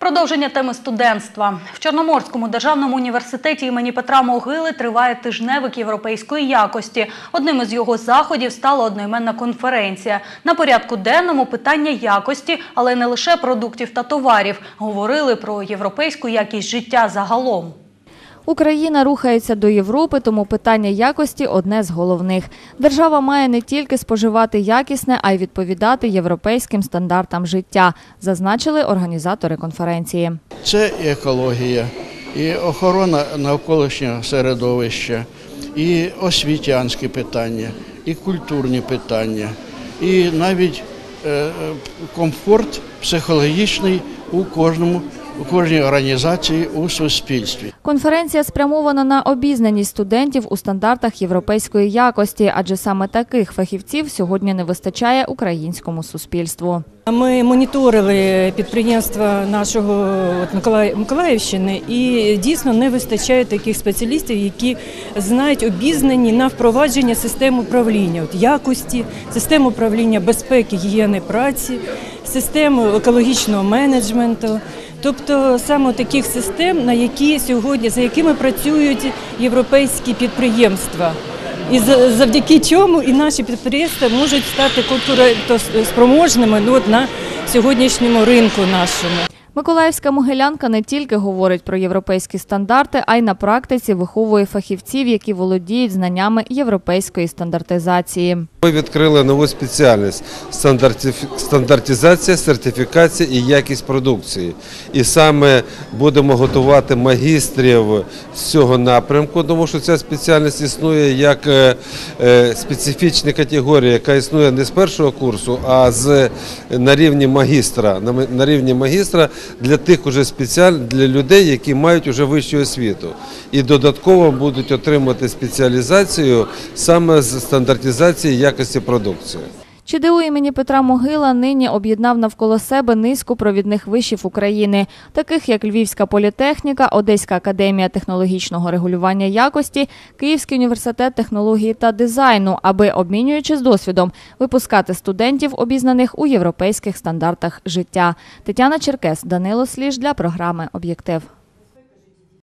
Продовження теми студентства. В Чорноморському державному університеті імені Петра Могили триває тижневик європейської якості. Одним із його заходів стала одноіменна конференція. На порядку денному питання якості, але не лише продуктів та товарів. Говорили про європейську якість життя загалом. Україна рухається до Європи, тому питання якості одне з головних. Держава має не тільки споживати якісне, а й відповідати європейським стандартам життя, зазначили організатори конференції. Це і екологія, і охорона навколишнього середовища, і освітянські питання, і культурні питання, і навіть е, е, комфорт психологічний у кожному, у кожній організації у суспільстві. Конференція спрямована на обізнаність студентів у стандартах європейської якості, адже саме таких фахівців сьогодні не вистачає українському суспільству. Ми моніторили підприємства нашого от, Миколаїв, Миколаївщини і дійсно не вистачає таких спеціалістів, які знають обізнані на впровадження систем управління, от, якості, систем управління безпеки, гігієни праці, систему екологічного менеджменту. Тобто саме таких систем, на які сьогодні за якими працюють європейські підприємства. І завдяки чому і наші підприємства можуть стати конкурентоспроможними ну, на сьогоднішньому ринку нашому. Миколаївська могилянка не тільки говорить про європейські стандарти, а й на практиці виховує фахівців, які володіють знаннями європейської стандартизації. Ми відкрили нову спеціальність стандартизація, сертифікація і якість продукції. І саме будемо готувати магістрів з цього напрямку, тому що ця спеціальність існує як е, е, специфічна категорія, яка існує не з першого курсу, а з на рівні магістра. На, на рівні магістра для тих уже спеціаль для людей, які мають уже вищу освіту. І додатково будуть отримати спеціалізацію саме з стандартизації якості продукції. ЧДУ імені Петра Могила нині об'єднав навколо себе низку провідних вишів України, таких як Львівська політехніка, Одеська академія технологічного регулювання якості, Київський університет технології та дизайну, аби, обмінюючись досвідом, випускати студентів, обізнаних у європейських стандартах життя. Тетяна Черкес, Данило Сліж для програми Об'єктив.